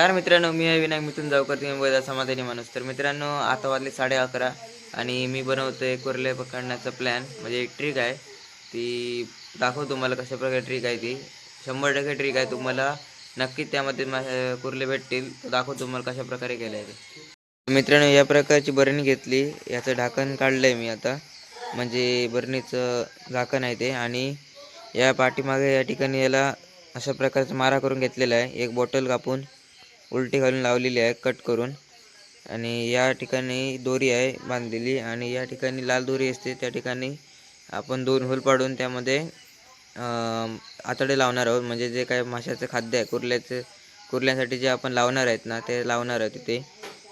नमस्कार मित्रांनो मी आहे विनायक मिथून जावकर तुम्ही बघा समाधानी माणूस. तर मित्रांनो आता वाजले साडे अकरा आणि मी बनवतो आहे कुर्ले पकडण्याचा प्लॅन म्हणजे एक ट्रिक आहे. ती दाखवतो तुम्हाला कशा प्रकारे ट्रिक आहे ती. शंभर टक्के ट्रिक आहे तुम्हाला. नक्कीच त्यामध्ये मा- कुर्ले भेटतील. दाखवतो तुम्हाला कशा प्रकारे केलं आहे ते. मित्रांनो या प्रकारची बरणी घेतली. याचं ढाकण काढलं आहे मी आता. म्हणजे बरणीचं झाकण आहे ते. आणि या पाठीमागे या ठिकाणी याला अशा प्रकारचा मारा करून घेतलेला आहे. एक बॉटल कापून. उलटी घालून लावलेली आहे कट करून. आणि या ठिकाणी दोरी आहे बांधलेली आणि या ठिकाणी लाल दोरी असते. त्या ठिकाणी आपण दोन होल पाडून त्यामध्ये आतडे लावणार आहोत. म्हणजे जे काय माशाचं खाद्य आहे कुर्ल्याचं कुर्ल्यासाठी जे आपण लावणार आहेत ना ते लावणार आहोत तिथे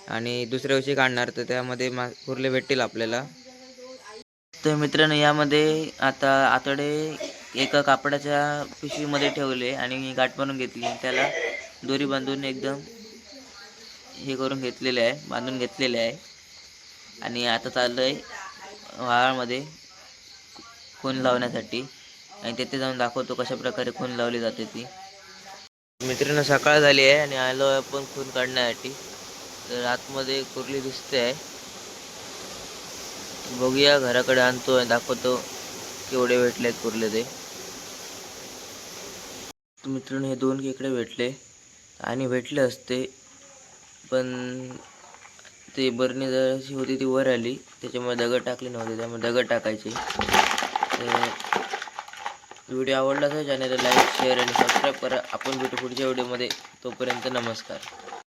आणि दुसऱ्या दिवशी काढणार तर त्यामध्ये मा कुर्ले भेटतील आपल्याला. तर मित्रांनो यामध्ये आता आतडे एका कापडाच्या पिशवीमध्ये ठेवले आणि गाठ बनवून घेतली. त्याला दोरी बांधून एकदम हे करून घेतलेले आहे बांधून घेतलेले आहे. आणि आता चाललं आहे व्हाळामध्ये खून लावण्यासाठी. आणि तिथे जाऊन दाखवतो कशा प्रकारे खून लावली जाते ती. मित्रांनो सकाळ झाली आहे आणि आलो आहे आपण खून काढण्यासाठी. तर आतमध्ये कुर्ली दिसते आहे. बघूया घराकडे आणतो आणि दाखवतो केवढे भेटले आहेत कुर्ले ते. मित्रांनो हे दोन खेकडे भेटले. आणि भेटले असते. पण ते बरणी जशी होती ती वर आली. त्याच्यामुळे दगड टाकले नव्हते त्यामुळे दगड टाकायचे. तर व्हिडिओ आवडला तर चॅनलला लाईक शेअर आणि सबस्क्राईब करा. आपण भेटू पुढच्या व्हिडिओमध्ये. तोपर्यंत नमस्कार.